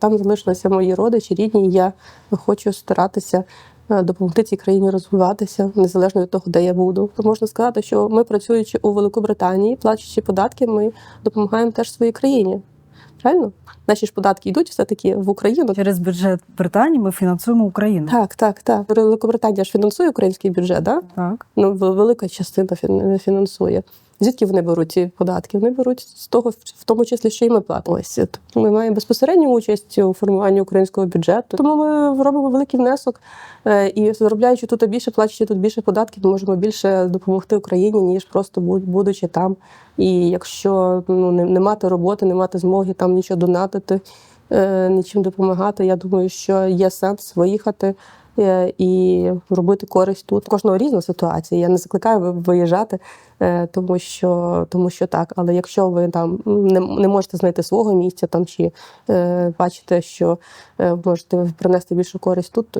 Там залишилися мої родичі, рідні. і Я хочу старатися е, допомогти цій країні розвиватися незалежно від того, де я буду. То можна сказати, що ми, працюючи у Великобританії, платячи податки, ми допомагаємо теж своїй країні. Правильно? Наші ж податки йдуть все-таки в Україну. Через бюджет Британії ми фінансуємо Україну. Так, так, так. Великобританія ж фінансує український бюджет, да? Так. Ну, велика частина фін- фінансує. Звідки вони беруть ці податки? Вони беруть з того, в тому числі, що і ми платимо. Ось ми маємо безпосередню участь у формуванні українського бюджету. Тому ми робимо великий внесок е, і заробляючи тут більше, плачучи тут більше податків, ми можемо більше допомогти Україні, ніж просто бу- будучи там. І якщо ну не, не мати роботи, не мати змоги там нічого донатити, нічим допомагати. Я думаю, що є сенс виїхати е, і робити користь тут. Кожного різна ситуація. Я не закликаю ви- виїжджати, е, тому що, тому що так. Але якщо ви там не, не можете знайти свого місця там чи е, бачите, що е, можете принести більшу користь тут, то